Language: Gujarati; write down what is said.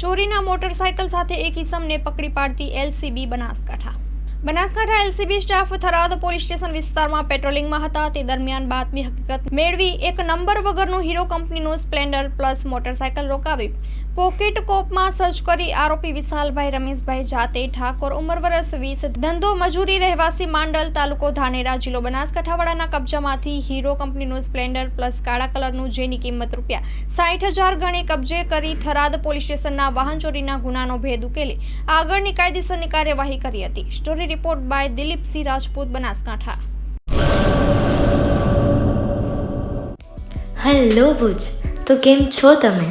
ચોરીના મોટરસાયકલ સાથે એક ઇસમને પકડી પાડતી LCB Banaskantha. Banaskantha LCB staff Tharad police station વિસ્તારમાં પેટ્રોલિંગમાં હતા. તે દરમિયાન બાતમી હકીકત મેળવી એક નંબર વગરનું હીરો કંપનીનું સ્પ્લેન્ડર પ્લસ મોટરસાયકલ રોકાવી પોકેટ કોપમાં સર્ચ કરી આરોપી વિશાલભાઈ રમેશભાઈ જાતે ઠાકોર, ઉંમર વર્ષ વીસ, ધંધો મજૂરી રહેવાસી માંડલ તાલુકો ધાનેરા જિલ્લો બનાસકાંઠાવાડાના કબજામાંથી હીરો કંપનીનું સ્પ્લેન્ડર પ્લસ કાળા કલરનું જેની કિંમત રૂપિયા સાઠ હજાર ગણી કબજે કરી થરાદ પોલીસ સ્ટેશનના વાહન ચોરીના ગુનાનો ભેદ ઉકેલી. આગળની કાયદેસરની કાર્યવાહી કરી હતી. Story report by Dilipsinh Rajput, Banaskantha. Hello Bhuj, તો કેમ છો તમે?